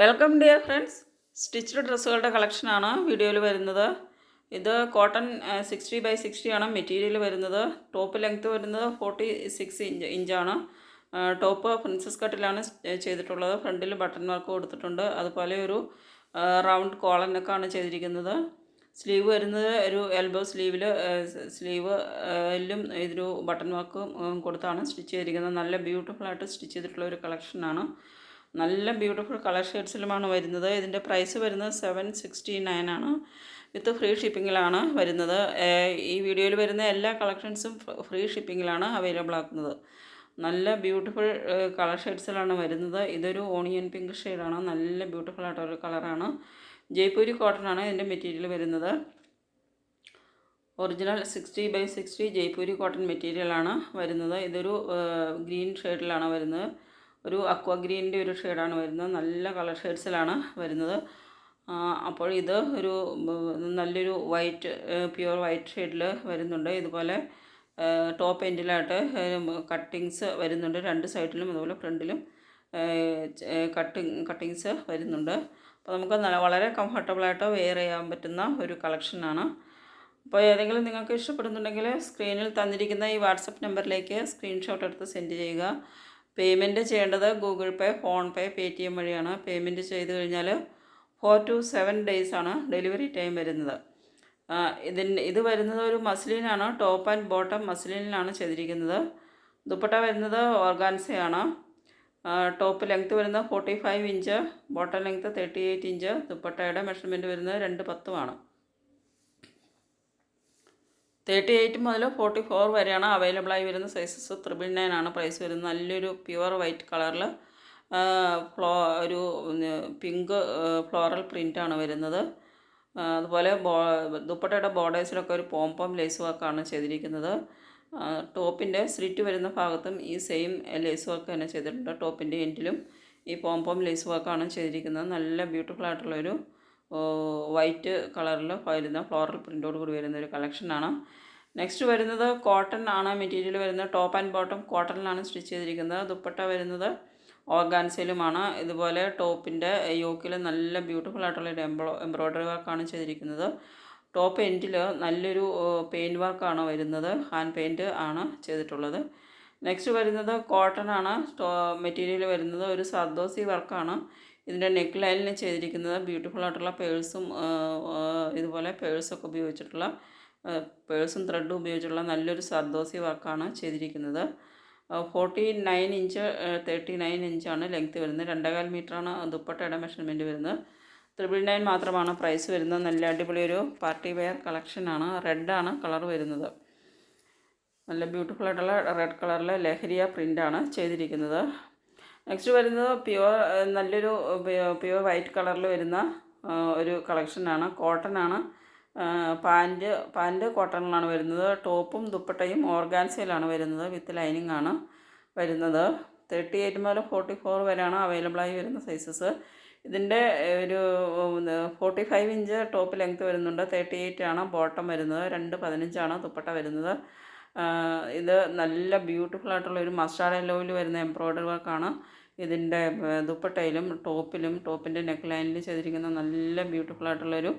Welcome dear friends stitched ഡ്രസ്സുകളുടെ കളക്ഷനാണ് വീഡിയോയിൽ വരുന്നത്. ഇത് കോട്ടൺ സിക്സ്റ്റി ബൈ സിക്സ്റ്റി ആണ് മെറ്റീരിയൽ വരുന്നത്. ടോപ്പ് ലെങ്ത്ത് വരുന്നത് ഫോർട്ടി സിക്സ് ഇഞ്ച് ഇഞ്ചാണ് ടോപ്പ് പ്രിൻസസ് കട്ടിലാണ് ചെയ്തിട്ടുള്ളത്. ഫ്രണ്ടിൽ ബട്ടൺ വർക്ക് കൊടുത്തിട്ടുണ്ട്. അതുപോലെ ഒരു റൗണ്ട് കോളനൊക്കെയാണ് ചെയ്തിരിക്കുന്നത്. സ്ലീവ് വരുന്നത് ഒരു എൽബോ സ്ലീവിൽ സ്ലീവ് എല്ലും ഇതൊരു ബട്ടൺ വർക്കും കൊടുത്താണ് സ്റ്റിച്ച് ചെയ്തിരിക്കുന്നത്. നല്ല ബ്യൂട്ടിഫുൾ ആയിട്ട് സ്റ്റിച്ച് ചെയ്തിട്ടുള്ള ഒരു കളക്ഷനാണ് നല്ല ബ്യൂട്ടിഫുൾ കളർ ഷെയ്ഡ്സിലുമാണ് വരുന്നത്. ഇതിന്റെ പ്രൈസ് വരുന്നത് സെവൻ സിക്സ്റ്റി നയൻ ആണ് വിത്ത് ഫ്രീ ഷിപ്പിങ്ങിലാണ് വരുന്നത്. ഈ വീഡിയോയിൽ വരുന്ന എല്ലാ കളക്ഷൻസും ഫ്രീ ഷിപ്പിങ്ങിലാണ് അവൈലബിൾ ആക്കുന്നത്. നല്ല ബ്യൂട്ടിഫുൾ കളർ ഷെയ്ഡ്സിലാണ് വരുന്നത്. ഇതൊരു ഓണിയൻ പിങ്ക് ഷെയ്ഡാണ് നല്ല ബ്യൂട്ടിഫുൾ ആയിട്ടൊരു കളറാണ് ജയ്പൂരി ആണ് ഇതിന്റെ മെറ്റീരിയൽ വരുന്നത്. Original sixty by sixty Jaipuri cotton മെറ്റീരിയലാണ് വരുന്നത്. ഇതൊരു ഗ്രീൻ ഷെയ്ഡിലാണ് വരുന്നത്. ഒരു അക്വ ഗ്രീനിന്റെ ഒരു ഷെയ്ഡാണ് വരുന്നത്. നല്ല കളർ ഷെയ്ഡ്സിലാണ് വരുന്നത്. അപ്പോൾ ഇത് ഒരു നല്ലൊരു വൈറ്റ് പ്യുവർ വൈറ്റ് ഷെയ്ഡിൽ വരുന്നുണ്ട്. ഇതുപോലെ ടോപ്പ് എൻഡിലായിട്ട് കട്ടിങ്സ് വരുന്നുണ്ട്. രണ്ട് സൈഡിലും അതുപോലെ ഫ്രണ്ടിലും കട്ടിങ് കട്ടിങ്സ് വരുന്നുണ്ട്. അപ്പോൾ നമുക്ക് നല്ല വളരെ കംഫർട്ടബിളായിട്ട് വെയർ ചെയ്യാൻ പറ്റുന്ന ഒരു കളക്ഷനാണ് അപ്പോൾ ഏതെങ്കിലും നിങ്ങൾക്ക് ഇഷ്ടപ്പെടുന്നുണ്ടെങ്കിൽ സ്ക്രീനിൽ തന്നിരിക്കുന്ന ഈ വാട്സപ്പ് നമ്പറിലേക്ക് സ്ക്രീൻഷോട്ട് എടുത്ത് സെൻഡ് ചെയ്യുക. പേയ്മെന്റ് ചെയ്യേണ്ടത് Google Pay phone pay T M വഴിയാണ്. പേയ്മെന്റ് ചെയ്ത് കഴിഞ്ഞാൽ ഫോർ ടു സെവൻ ആണ് ഡെലിവറി ടൈം വരുന്നത്. ഇതിന് ഇത് വരുന്നത് ഒരു മസ്ലിനാണ് ടോപ്പ് ആൻഡ് ബോട്ടം മസ്ലിനിലാണ് ചെയ്തിരിക്കുന്നത്. ദുപ്പട്ട വരുന്നത് ഓർഗാൻസയാണ്. ടോപ്പ് ലെങ്ത്ത് വരുന്നത് forty five inch bottom length thirty eight inch ദുപ്പട്ടയുടെ മെഷർമെന്റ് വരുന്നത് രണ്ട് പത്തുമാണ്. തേർട്ടി എയ്റ്റ് മുതൽ ഫോർട്ടി ഫോർ വരെയാണ് അവൈലബിൾ ആയി വരുന്ന സൈസസ് ത്രിബിൾ നയൻ ആണ് പ്രൈസ് വരുന്നത്. നല്ലൊരു പ്യുവർ വൈറ്റ് കളറിൽ ഫ്ലോ ഒരു പിങ്ക് ഫ്ലോറൽ ആണ് വരുന്നത്. അതുപോലെ ബോ ദുപ്പട്ടയുടെ ബോർഡേഴ്സിലൊക്കെ ഒരു പോംപോം ലേസ് വർക്കാണ് ചെയ്തിരിക്കുന്നത്. ടോപ്പിന്റെ സ്ലിറ്റ് വരുന്ന ഭാഗത്തും ഈ സെയിം ലേസ് വർക്ക് തന്നെ ചെയ്തിട്ടുണ്ട്. ടോപ്പിന്റെ എൻഡിലും ഈ പോംപോം ലേസ് വർക്കാണ് ചെയ്തിരിക്കുന്നത്. നല്ല ബ്യൂട്ടിഫുൾ ആയിട്ടുള്ളൊരു വൈറ്റ് കളറിൽ വരുന്ന ഫ്ലോറൽ പ്രിന്റോട് കൂടി വരുന്ന ഒരു കളക്ഷനാണ് നെക്സ്റ്റ് വരുന്നത് കോട്ടൺ ആണ്. മെറ്റീരിയൽ വരുന്നത് ടോപ്പ് ആൻഡ് ബോട്ടം കോട്ടണിലാണ് സ്റ്റിച്ച് ചെയ്തിരിക്കുന്നത്. ദുപ്പട്ട വരുന്നത് ഓർഗാൻസയിലുമാണ് ഇതുപോലെ ടോപ്പിന്റെ യോക്കിൽ നല്ല ബ്യൂട്ടിഫുൾ ആയിട്ടുള്ള ഒരു എംബ്രോ എംബ്രോയ്ഡറി വർക്കാണ് ചെയ്തിരിക്കുന്നത്. ടോപ്പ് എൻഡിൽ നല്ലൊരു പെയിന്റ് വർക്കാണ് വരുന്നത്. ഹാൻഡ് പെയിന്റ് ആണ് ചെയ്തിട്ടുള്ളത്. നെക്സ്റ്റ് വരുന്നത് കോട്ടൺ ആണ്. മെറ്റീരിയൽ വരുന്നത് ഒരു സർദോസി വർക്കാണ് ഇതിന്റെ നെക്ക് ലൈനിൽ ചെയ്തിരിക്കുന്നത് ബ്യൂട്ടിഫുൾ ആയിട്ടുള്ള പേഴ്സും ഇതുപോലെ പേഴ്സൊക്കെ ഉപയോഗിച്ചിട്ടുള്ള പേഴ്സും ത്രെഡും ഉപയോഗിച്ചിട്ടുള്ള നല്ലൊരു സർദോസി വർക്കാണ് ചെയ്തിരിക്കുന്നത്. Forty nine inch thirty nine ഇഞ്ചാണ് ലെങ്ത്ത് വരുന്നത്. രണ്ടേകാൽ മീറ്ററാണ് ദുപ്പട്ടയുടെ മെഷർമെന്റ് വരുന്നത്. ത്രിപിൾ നയൻ മാത്രമാണ് പ്രൈസ് വരുന്നത്. നല്ല അടിപൊളി ഒരു പാർട്ടി വെയർ കളക്ഷനാണ്. റെഡാണ് കളർ വരുന്നത്. നല്ല ബ്യൂട്ടിഫുൾ ആയിട്ടുള്ള റെഡ് കളറിലെ ലഹരിയ പ്രിന്റാണ് ചെയ്തിരിക്കുന്നത്. നെക്സ്റ്റ് വരുന്നത് പ്യുവർ നല്ലൊരു പ്യുവർ വൈറ്റ് കളറിൽ വരുന്ന ഒരു കളക്ഷനാണ് കോട്ടൺ ആണ്. പാന്റ് പാന്റ് കോട്ടണിലാണ് വരുന്നത്. ടോപ്പും ദുപ്പട്ടയും ഓർഗാൻസയിലാണ് വരുന്നത്. വിത്ത് ലൈനിങ് ആണ് വരുന്നത്. തേർട്ടി എയ്റ്റ് മുതൽ ഫോർട്ടി ഫോർ വരെയാണ് അവൈലബിൾ ആയി വരുന്ന സൈസസ് ഇതിന്റെ ഒരു forty five inch top length വരുന്നുണ്ട്. തേർട്ടി എയ്റ്റ് ആണ് ബോട്ടം വരുന്നത്. രണ്ട് പതിനഞ്ചാണ് ദുപ്പട്ട വരുന്നത്. ഇത് നല്ല ബ്യൂട്ടിഫുൾ ആയിട്ടുള്ള ഒരു മസ്റ്റാർഡ് യെല്ലോയിൽ വരുന്ന എംബ്രോയ്ഡറി വർക്കാണ് ഇതിന്റെ ദുപ്പട്ടയിലും ടോപ്പിലും ടോപ്പിന്റെ നെക്ക് ലൈനിലും ചെയ്തിരിക്കുന്ന നല്ല ബ്യൂട്ടിഫുൾ ആയിട്ടുള്ളൊരു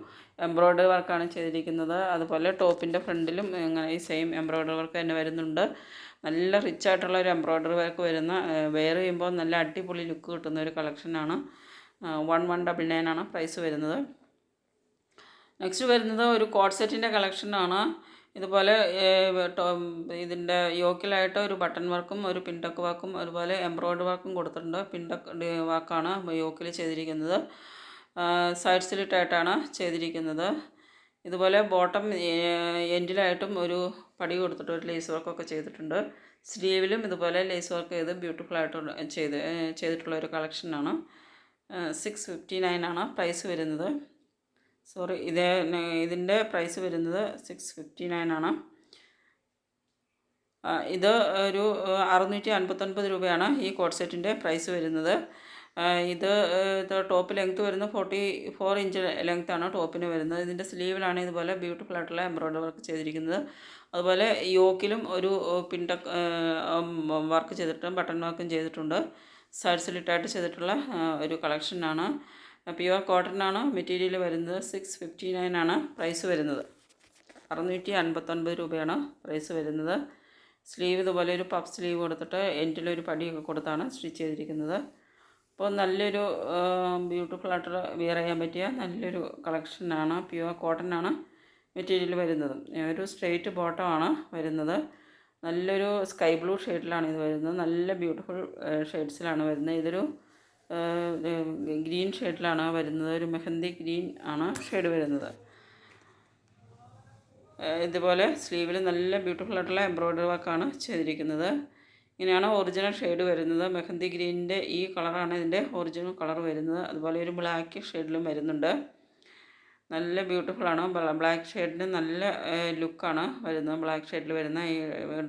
എംബ്രോയ്ഡറി വർക്കാണ് ചെയ്തിരിക്കുന്നത്. അതുപോലെ ടോപ്പിന്റെ ഫ്രണ്ടിലും ഇങ്ങനെ ഈ സെയിം എംബ്രോയ്ഡറി വർക്ക് തന്നെ വരുന്നുണ്ട്. നല്ല റിച്ച് ആയിട്ടുള്ള ഒരു എംബ്രോയ്ഡറി വർക്ക് വരുന്ന വെയർ ചെയ്യുമ്പോൾ നല്ല അടിപൊളി ലുക്ക് കിട്ടുന്ന ഒരു കളക്ഷനാണ് വൺ വൺ ഡബിൾ നയൻ ആണ് പ്രൈസ് വരുന്നത്. നെക്സ്റ്റ് വരുന്നത് ഒരു കോഡ് സെറ്റിന്റെ കളക്ഷനാണ് ഇതുപോലെ ഇതിന്റെ യോക്കിലായിട്ട് ഒരു ബട്ടൺ വർക്കും ഒരു പിൻടക്ക് വർക്കും അതുപോലെ എംബ്രോയിഡറി വർക്കും കൊടുത്തിട്ടുണ്ട്. പിൻടക്ക് വർക്കാണ് യോക്കിൽ ചെയ്തിരിക്കുന്നത്. സൈഡ് സ്ലിറ്റായിട്ടാണ് ചെയ്തിരിക്കുന്നത്. ഇതുപോലെ ബോട്ടം എൻഡിലായിട്ടും ഒരു പടി കൊടുത്തിട്ട് ഒരു ലേസ് വർക്കൊക്കെ ചെയ്തിട്ടുണ്ട്. സ്ലീവിലും ഇതുപോലെ ലേസ് വർക്ക് ചെയ്ത് ബ്യൂട്ടിഫുൾ ആയിട്ട് ചെയ്ത് ചെയ്തിട്ടുള്ള ഒരു കളക്ഷനാണ്. സിക്സ് ഫിഫ്റ്റി നയൻ ആണ് പ്രൈസ് വരുന്നത്. സോറി ഇത് ഇതിന്റെ പ്രൈസ് വരുന്നത് സിക്സ് ഫിഫ്റ്റി നയൻ ആണ്. ഇത് ഒരു അറുന്നൂറ്റി അൻപത്തൊൻപത് രൂപയാണ് ഈ കോട്ട് സെറ്റിന്റെ പ്രൈസ് വരുന്നത്. ഇത് ടോപ്പ് ലെങ്ത്ത് വരുന്നത് ഫോർട്ടി ഫോർ ഇഞ്ച് ആണ് ടോപ്പിന് വരുന്നത്. ഇതിന്റെ സ്ലീവിലാണ് ഇതുപോലെ ബ്യൂട്ടിഫുൾ ആയിട്ടുള്ള എംബ്രോയ്ഡറി വർക്ക് ചെയ്തിരിക്കുന്നത്. അതുപോലെ യോക്കിലും ഒരു പിൻടക്ക് വർക്ക് ചെയ്തിട്ടുണ്ട് ബട്ടൺ വർക്കും ചെയ്തിട്ടുണ്ട്. സൈഡ് അറ്റാച്ച് ചെയ്തിട്ടുള്ള ഒരു കളക്ഷനാണ്. പ്യുവർ കോട്ടൺ ആണ് മെറ്റീരിയൽ വരുന്നത് സിക്സ് ഫിഫ്റ്റി നയൻ ആണ് പ്രൈസ് വരുന്നത്. അറുന്നൂറ്റി അൻപത്തൊൻപത് രൂപയാണ് പ്രൈസ് വരുന്നത്. സ്ലീവ് ഇതുപോലെ ഒരു പഫ് സ്ലീവ് കൊടുത്തിട്ട് എൻഡിലൊരു പടിയൊക്കെ കൊടുത്താണ് സ്റ്റിച്ച് ചെയ്തിരിക്കുന്നത്. അപ്പോൾ നല്ലൊരു ബ്യൂട്ടിഫുൾ ആയിട്ട് വെയർ ചെയ്യാൻ പറ്റിയ നല്ലൊരു കളക്ഷനാണ് പ്യുവർ കോട്ടൺ ആണ് മെറ്റീരിയൽ വരുന്നത്. ഒരു സ്ട്രെയിറ്റ് ബോട്ടമാണ് വരുന്നത്. നല്ലൊരു സ്കൈ ബ്ലൂ ഷെയ്ഡിലാണ് ഇത് വരുന്നത്. നല്ല ബ്യൂട്ടിഫുൾ ഷെയ്ഡ്സിലാണ് വരുന്നത്. ഇതൊരു ഗ്രീൻ ഷെയ്ഡിലാണ് വരുന്നത്. ഒരു മെഹന്തി ഗ്രീൻ ആണ് ഷെയ്ഡ് വരുന്നത്. ഇതുപോലെ സ്ലീവിൽ നല്ല ബ്യൂട്ടിഫുൾ ആയിട്ടുള്ള എംബ്രോയ്ഡറി വർക്കാണ് ചെയ്തിരിക്കുന്നത്. ഇങ്ങനെയാണ് ഒറിജിനൽ ഷെയ്ഡ് വരുന്നത്. മെഹന്തി ഗ്രീനിന്റെ ഈ കളറാണ് ഇതിന്റെ ഒറിജിനൽ കളർ വരുന്നത്. അതുപോലെ ഒരു ബ്ലാക്ക് ഷെയ്ഡിലും വരുന്നുണ്ട്. നല്ല ബ്യൂട്ടിഫുള്ളാണ് ബ്ലാക്ക് ഷെയ്ഡിന് നല്ല ലുക്കാണ് വരുന്നത്. ബ്ലാക്ക് ഷെയ്ഡിൽ വരുന്ന ഈ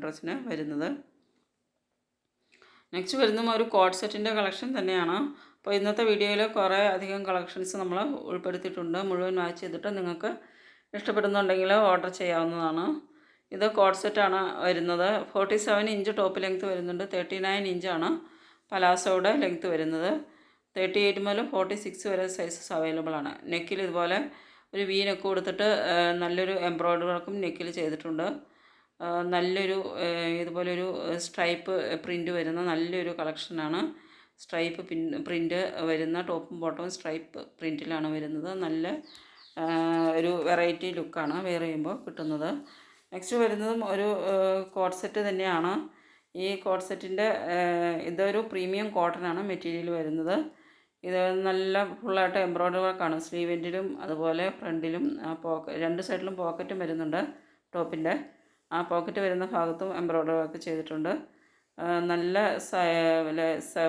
ഡ്രസ്സിന് വരുന്നത്. നെക്സ്റ്റ് വരുന്നതും ഒരു കോഡ് സെറ്റിന്റെ കളക്ഷൻ തന്നെയാണ്. അപ്പോൾ ഇന്നത്തെ വീഡിയോയിൽ കുറേ അധികം കളക്ഷൻസ് നമ്മൾ ഉൾപ്പെടുത്തിയിട്ടുണ്ട്. മുഴുവൻ വാച്ച് ചെയ്തിട്ട് നിങ്ങൾക്ക് ഇഷ്ടപ്പെടുന്നുണ്ടെങ്കിൽ ഓർഡർ ചെയ്യാവുന്നതാണ്. ഇത് കോഡ് സെറ്റാണ് വരുന്നത്. Forty seven inch top length വരുന്നുണ്ട്. തേർട്ടി നയൻ ഇഞ്ചാണ് പലാസോയുടെ ലെങ്ത്ത് വരുന്നത്. തേർട്ടി എയ്റ്റ് മുതൽ ഫോർട്ടി സിക്സ് വരെ സൈസസ് അവൈലബിൾ ആണ്. നെക്കിൽ ഇതുപോലെ ഒരു വി നെക്ക് കൊടുത്തിട്ട് നല്ലൊരു എംബ്രോയ്ഡറി വർക്കും നെക്കിൽ ചെയ്തിട്ടുണ്ട്. നല്ലൊരു ഇതുപോലൊരു സ്ട്രൈപ്പ് പ്രിന്റ് വരുന്ന നല്ലൊരു കളക്ഷനാണ്. സ്ട്രൈപ്പ് പിൻ പ്രിന്റ് വരുന്ന ടോപ്പും ബോട്ടവും സ്ട്രൈപ്പ് പ്രിന്റിലാണ് വരുന്നത്. നല്ല ഒരു വെറൈറ്റി ലുക്കാണ് വെയർ ചെയ്യുമ്പോൾ കിട്ടുന്നത്. നെക്സ്റ്റ് വരുന്നതും ഒരു കോട്ട് സെറ്റ് തന്നെയാണ്. ഈ കോട്ട് സെറ്റിന്റെ ഇതൊരു പ്രീമിയം കോട്ടൺ ആണ് മെറ്റീരിയൽ വരുന്നത്. ഇത് നല്ല ഫുള്ളായിട്ട് എംബ്രോയ്ഡറി വർക്കാണ്. സ്ലീവിന്റിലും അതുപോലെ ഫ്രണ്ടിലും പോക്ക രണ്ട് സൈഡിലും പോക്കറ്റും വരുന്നുണ്ട് ടോപ്പിന്റെ. ആ പോക്കറ്റ് വരുന്ന ഭാഗത്തും എംബ്രോയ്ഡറി വർക്ക് ചെയ്തിട്ടുണ്ട്. നല്ല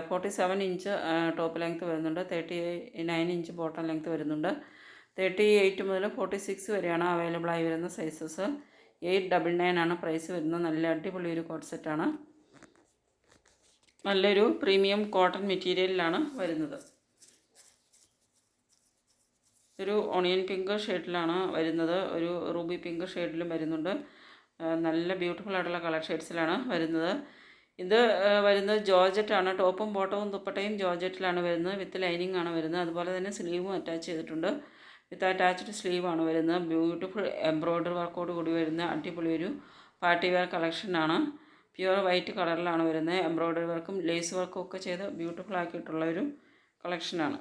forty seven inch top length വരുന്നുണ്ട്. Thirty nine inch bottom length വരുന്നുണ്ട്. തേർട്ടി എയ്റ്റ് മുതൽ ഫോർട്ടി സിക്സ് വരെയാണ് അവൈലബിൾ ആയി വരുന്ന സൈസസ് എയ്റ്റ് ഡബിൾ നയൻ ആണ് പ്രൈസ് വരുന്നത്. നല്ല അടിപൊളി ഒരു കോട്ട് സെറ്റാണ് നല്ലൊരു പ്രീമിയം കോട്ടൺ മെറ്റീരിയലിലാണ് വരുന്നത്. ഒരു ഓണിയൻ പിങ്ക് ഷെയ്ഡിലാണ് വരുന്നത്. ഒരു റൂബി പിങ്ക് ഷെയ്ഡിലും വരുന്നുണ്ട്. നല്ല ബ്യൂട്ടിഫുൾ ആയിട്ടുള്ള കളർ ഷെയ്ഡ്സിലാണ് വരുന്നത്. ഇത് വരുന്നത് ജോർജറ്റാണ്. ടോപ്പും ബോട്ടവും ദുപ്പട്ടയും ജോർജറ്റിലാണ് വരുന്നത്. വിത്ത് ലൈനിങ് ആണ് വരുന്നത്. അതുപോലെ തന്നെ സ്ലീവും അറ്റാച്ച് ചെയ്തിട്ടുണ്ട്. വിത്ത് അറ്റാച്ച്ഡ് സ്ലീവാണ് വരുന്നത്. ബ്യൂട്ടിഫുൾ എംബ്രോയ്ഡറി വർക്കോട് കൂടി വരുന്ന അടിപൊളി ഒരു പാർട്ടി വെയർ കളക്ഷനാണ് പ്യുവർ വൈറ്റ് കളറിലാണ് വരുന്നത്. എംബ്രോയ്ഡറി വർക്കും ലേസ് വർക്കും ഒക്കെ ചെയ്ത് ബ്യൂട്ടിഫുൾ ആക്കിയിട്ടുള്ള ഒരു കളക്ഷനാണ്